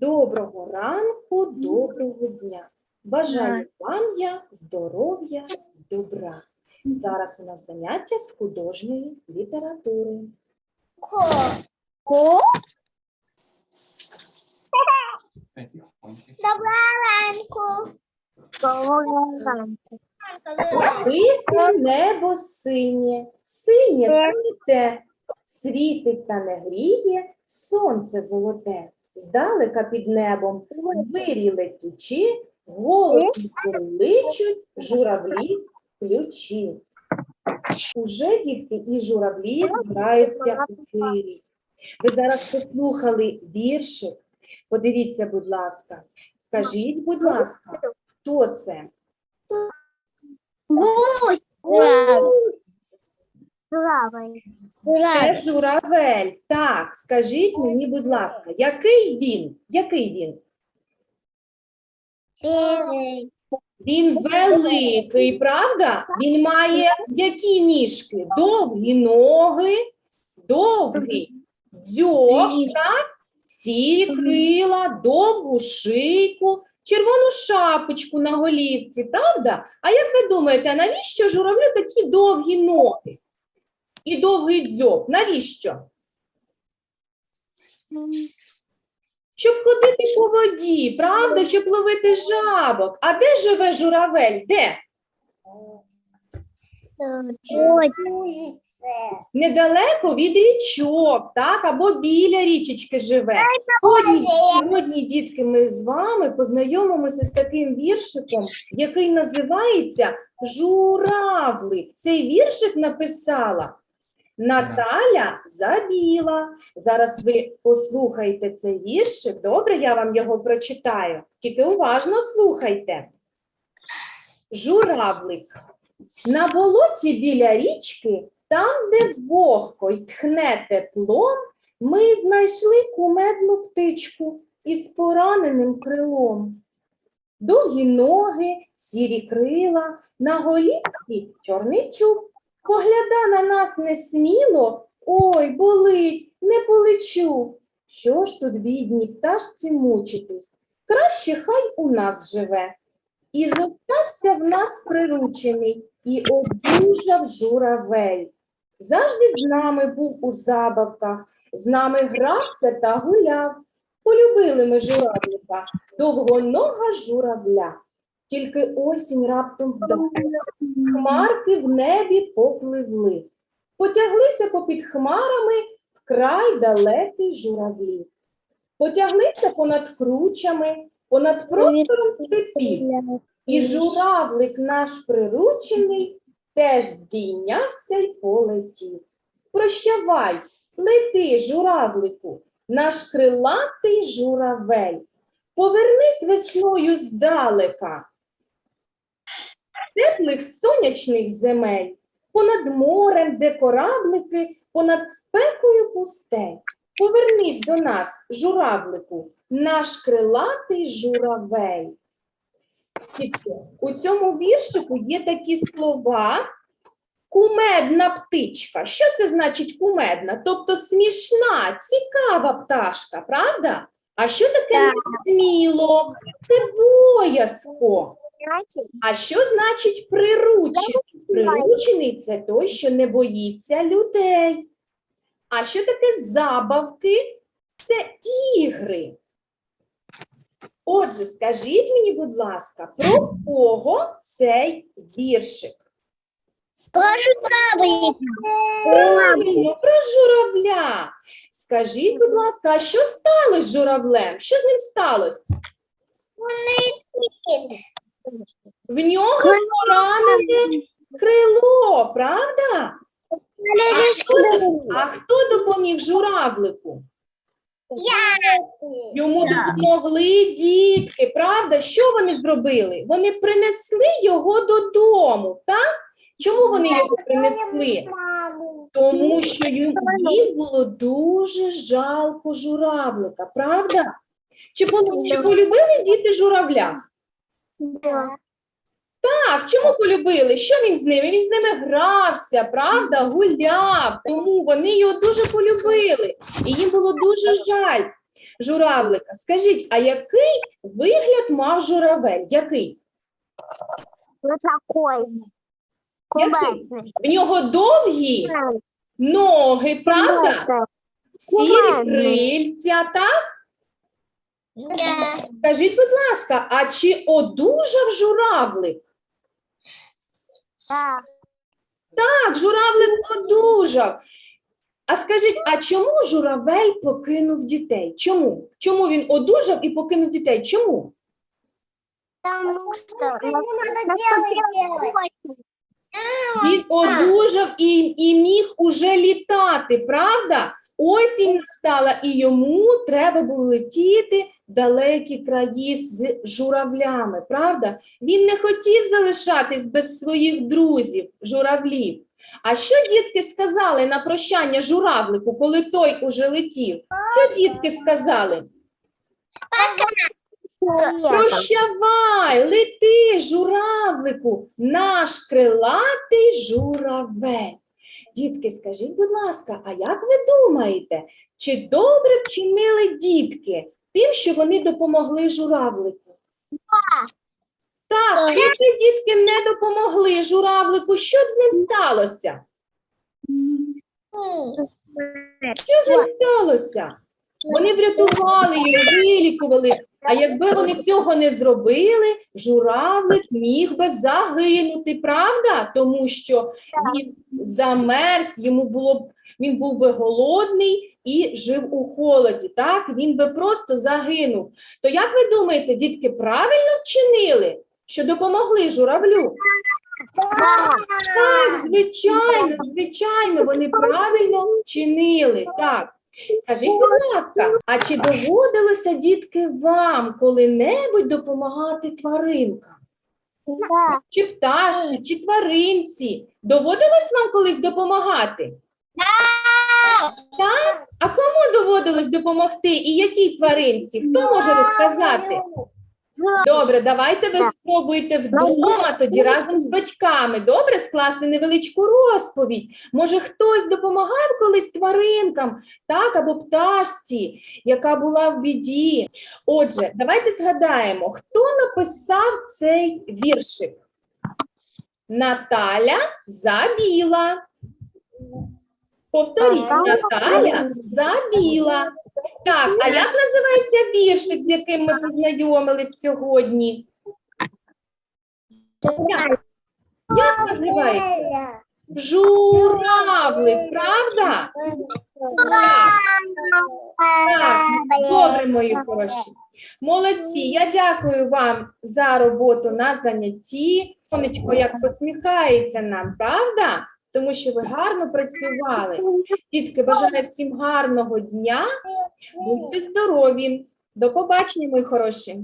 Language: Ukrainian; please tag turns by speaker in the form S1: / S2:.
S1: Доброго ранку, доброго дня. Бажаю вам я здоров'я, добра. Зараз у нас заняття з художньої літератури.
S2: Ко. Доброго ранку. Доброго ранку.
S1: Писне небо синє, синє плите, світить та не гріє сонце золоте. Здалека під небом вирі летючі, голосно курличуть журавлі ключі. Уже дітки і журавлі збираються у Києві. Ви зараз послухали віршик. Подивіться, будь ласка. Скажіть, будь ласка, хто це?
S2: Гусь. Правий.
S1: Це журавель. Так, скажіть мені, будь ласка, який він? Який він?
S2: Білий.
S1: Він великий, правда? Він має які ніжки? Довгі ноги, довгий дзьоб, так? Сірі крила, довгу шийку, червону шапочку на голівці, правда? А як ви думаєте, навіщо журавлю такі довгі ноги? І довгий дзьоб? Навіщо? Щоб ходити по воді, правда, щоб ловити жабок. А де живе журавель? Де? Недалеко від річок, так, або біля річечки живе. Сьогодні, сьогодні, дітки, ми з вами познайомимося з таким віршиком, який називається Журавлик. Цей віршик написала Наталя Забіла. Зараз ви послухайте цей віршик. Добре, я вам його прочитаю. Тільки уважно слухайте. Журавлик. На болоті біля річки, там, де вогко й тхне теплом, ми знайшли кумедну птичку із пораненим крилом. Довгі ноги, сірі крила, на голівці чорний чуб. Погляда на нас несміло, ой, болить, не полечу. Що ж тут, бідній пташці, мучитись? Краще хай у нас живе. І зостався в нас приручений, і одужав журавель. Завжди з нами був у забавках, з нами грався та гуляв. Полюбили ми журавлика, довгонога журавля. Тільки осінь раптом вдала, хмарки в небі попливли. Потяглися попід хмарами вкрай далекий журавлі. Потяглися понад кручами, понад простором степів. І журавлик наш приручений теж здійнявся й полетів. Прощавай, лети, журавлику, наш крилатий журавель. Повернись весною здалека. Теплих сонячних земель, понад морем, де кораблики, понад спекою пустель. Повернись до нас, журавлику, наш крилатий журавель. У цьому віршику є такі слова. Кумедна птичка. Що це значить кумедна? Тобто смішна, цікава пташка, правда? А що таке
S2: Так.
S1: сміло? Це боязко. А що значить приручений? Приручений це той, що не боїться людей. А що таке забавки? Це ігри. Отже, скажіть мені, будь ласка, про кого цей віршик? Правильно, про журавля. Скажіть, будь ласка, а що сталося з журавлем? Що з ним сталося? В нього поранене крило, правда? А хто допоміг журавлику? Йому допомогли дітки, правда? Що вони зробили? Вони принесли його додому, так? Чому вони його принесли? Тому що їм їм було дуже жалко журавлика, правда? Чи, чи полюбили діти журавля? Так, чому полюбили? Що він з ними? Він з ними грався, правда, гуляв. Тому вони його дуже полюбили. І їм було дуже жаль журавлика. Скажіть, а який вигляд мав журавель? Який?
S2: Вот такой.
S1: Який?
S2: Кубатный.
S1: В нього довгі ноги, правда? Сірі крильця, так? Скажіть, будь ласка, а чи одужав журавлик?
S2: Да.
S1: Так, журавлик одужав. А скажіть, а чому журавель покинув дітей? Чому? Чому він одужав і покинув дітей? Чому?
S2: Потому что
S3: не надо делать,
S1: Він одужав і, і міг уже літати, правда? Осінь настала, і йому треба було летіти в далекі краї з журавлями, правда? Він не хотів залишатись без своїх друзів, журавлів. А що дітки сказали на прощання журавлику, коли той уже летів? Що дітки сказали? Прощавай, лети, журавлику, наш крилатий журавель. Дітки, скажіть, будь ласка, а як ви думаєте, чи добре вчинили дітки тим, що вони допомогли журавлику? Так, якби дітки не допомогли журавлику, що б з ним сталося? Що з ним сталося? Вони врятували його, вилікували. А якби вони цього не зробили, журавлик міг би загинути, правда? Тому що він замерз, йому було б він був би голодний і жив у холоді. Так, він би просто загинув. То як ви думаєте, дітки правильно вчинили, що допомогли журавлю? Так, звичайно, звичайно, вони правильно вчинили. Так. Скажіть, будь ласка, а чи доводилося, дітки, вам коли-небудь допомагати тваринкам?
S2: Да.
S1: Чи пташці, чи тваринці? Доводилось вам колись допомагати? Так? А кому доводилось допомогти і якій тваринці? Хто може розказати? Добре, давайте ви спробуйте вдома тоді разом з батьками. Добре, скласти невеличку розповідь. Може, хтось допомагав колись тваринкам, так, або пташці, яка була в біді. Отже, давайте згадаємо, хто написав цей віршик? Наталя Забіла. Повторіть. Наталя Забіла. Так, а як називається віршик, з яким ми познайомились сьогодні? Як, як називається? Журавлик, правда? Так, добре, мої хороші. Молодці, я дякую вам за роботу на занятті. Сонечко як посміхається нам, правда? Тому що ви гарно працювали. Дітки, бажаю всім гарного дня. Будьте здорові. До побачення, мої хороші.